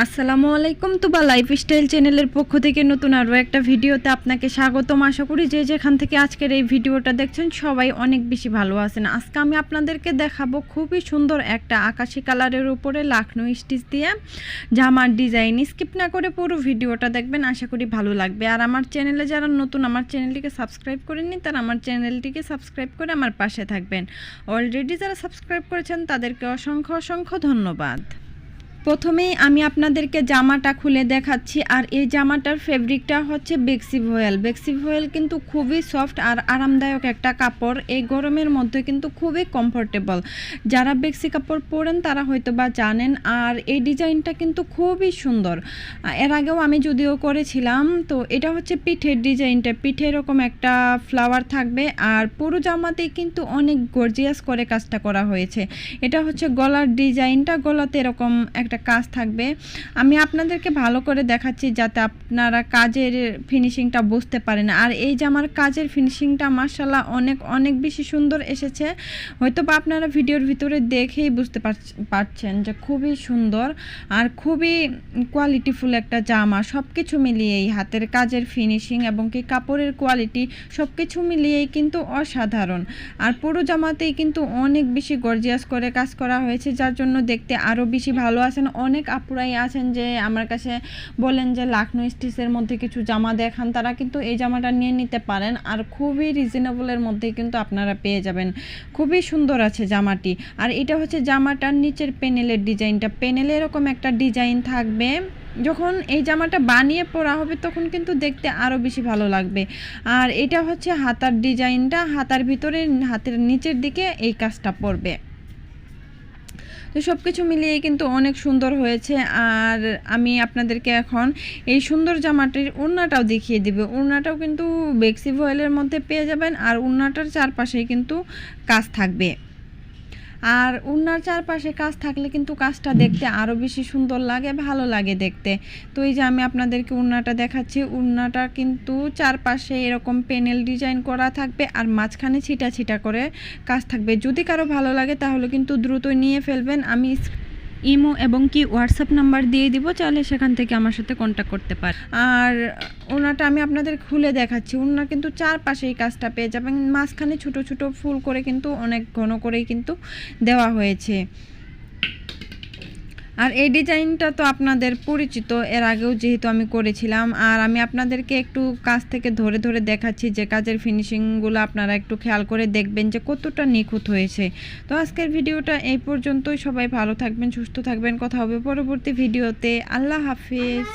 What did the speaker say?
আসসালামু আলাইকুম তুবা লাইফস্টাইল চ্যানেলের পক্ষ থেকে নতুন আরও একটা ভিডিওতে আপনাকে স্বাগতম। আশা করি যে যেখান থেকে আজকের এই ভিডিওটা দেখছেন সবাই অনেক বেশি ভালো আছেন। আজকে আমি আপনাদেরকে দেখাবো খুবই সুন্দর একটা আকাশি কালারের উপরে লাখনো স্টিচ দিয়ে জামার ডিজাইন। স্কিপ না করে পুরো ভিডিওটা দেখবেন, আশা করি ভালো লাগবে। আর আমার চ্যানেলে যারা নতুন, আমার চ্যানেলটিকে সাবস্ক্রাইব করেননি তারা আমার চ্যানেলটিকে সাবস্ক্রাইব করে আমার পাশে থাকবেন। অলরেডি যারা সাবস্ক্রাইব করেছেন তাদেরকে অসংখ্য অসংখ্য ধন্যবাদ। প্রথমেই আমি আপনাদেরকে জামাটা খুলে দেখাচ্ছি, আর এই জামাটার ফেব্রিকটা হচ্ছে বেক্সি ভয়েল বেক্সি ভয়েল কিন্তু খুবই সফট আর আরামদায়ক একটা কাপড়। এই গরমের মধ্যে কিন্তু খুবই কমফোর্টেবল যারা বেক্সি কাপড় পরেন, তারা হয়তো বা জানেন, আর এই ডিজাইনটা কিন্তু খুবই সুন্দর। এর আগেও আমি যদিও করেছিলাম, তো এটা হচ্ছে পিঠের ডিজাইনটা। পিঠে এরকম একটা ফ্লাওয়ার থাকবে, আর পুরো জামাতেই কিন্তু অনেক গর্জিয়াস করে কাজটা করা হয়েছে। এটা হচ্ছে গলার ডিজাইনটা। গলাতে এরকম একটা কাজ থাকবে। আমি আপনাদেরকে ভালো করে দেখাচ্ছি যাতে আপনারা কাজের ফিনিশিংটা বুঝতে পারেন। আর এই জামার কাজের ফিনিশিংটা মার্শাল্লাহ অনেক অনেক বেশি সুন্দর এসেছে। হয়তো বা আপনারা ভিডিওর ভিতরে দেখেই বুঝতে পারছ- পারছেন যে খুবই সুন্দর আর খুবই কোয়ালিটিফুল একটা জামা। সব কিছু মিলিয়েই হাতের কাজের ফিনিশিং এবং কি কাপড়ের কোয়ালিটি সব কিছু মিলিয়েই কিন্তু অসাধারণ। আর পুরো জামাতেই কিন্তু অনেক বেশি গর্জিয়াস করে কাজ করা হয়েছে, যার জন্য দেখতে আরও বেশি ভালো আছেন অনেক আপুরাই আছেন যে আমার কাছে বলেন যে লাখনো স্টিচের মধ্যে কিছু জামা দেখান, তারা কিন্তু এই জামাটা নিয়ে নিতে পারেন আর খুবই রিজনেবলের মধ্যে কিন্তু আপনারা পেয়ে যাবেন। খুবই সুন্দর আছে জামাটি। আর এটা হচ্ছে জামাটার নিচের পেনেলের ডিজাইনটা পেনেলে এরকম একটা ডিজাইন থাকবে। যখন এই জামাটা বানিয়ে পরা হবে, তখন কিন্তু দেখতে আরও বেশি ভালো লাগবে। আর এটা হচ্ছে হাতার ডিজাইনটা হাতার ভিতরে, হাতের নিচের দিকে এই কাজটা পড়বে। তো সব কিছু মিলিয়ে কিন্তু অনেক সুন্দর হয়েছে। আর আমি আপনাদেরকে এখন এই সুন্দর জামাটির উন্নাটাও দেখিয়ে দিব। উন্নাটাও কিন্তু বেক্সি ভয়েলের মধ্যে পেয়ে যাবেন। আর উন্নাটার চারপাশে কিন্তু কাজ থাকবে। আর উন্নার চারপাশে কাজ থাকলে কিন্তু কাজটা দেখতে আরও বেশি সুন্দর লাগে ভালো লাগে দেখতে। তো এই যে আমি আপনাদেরকে উন্নাটা দেখাচ্ছি উন্নাটা কিন্তু চারপাশে এরকম পেনেল ডিজাইন করা থাকবে আর মাঝখানে ছিটা ছিটা করে কাজ থাকবে। যদি কারও ভালো লাগে তাহলে কিন্তু দ্রুত নিয়ে ফেলবেন। আমি ইমো এবং কি হোয়াটসঅ্যাপ নাম্বার দিয়ে দিব চলে সেখান থেকে আমার সাথে কন্ট্যাক্ট করতে পার। আর ওনাটা আমি আপনাদের খুলে দেখাচ্ছি। ওনার কিন্তু চারপাশে এই কাজটা পেয়ে যাবেন। মাঝখানে ছোট ছোট ফুল করে কিন্তু অনেক ঘন করেই কিন্তু দেওয়া হয়েছে। আর এই ডিজাইনটা তো আপনাদের পরিচিত, এর আগেও যেহেতু আমি করেছিলাম। আর আমি আপনাদেরকে একটু কাজ থেকে ধরে ধরে দেখাচ্ছি যে কাজের ফিনিশিংগুলো আপনারা একটু খেয়াল করে দেখবেন যে কতটা নিখুঁত হয়েছে। তো আজকের ভিডিওটা এই পর্যন্তই। সবাই ভালো থাকবেন, সুস্থ থাকবেন। কথা হবে পরবর্তী ভিডিওতে। আল্লাহ হাফিজ।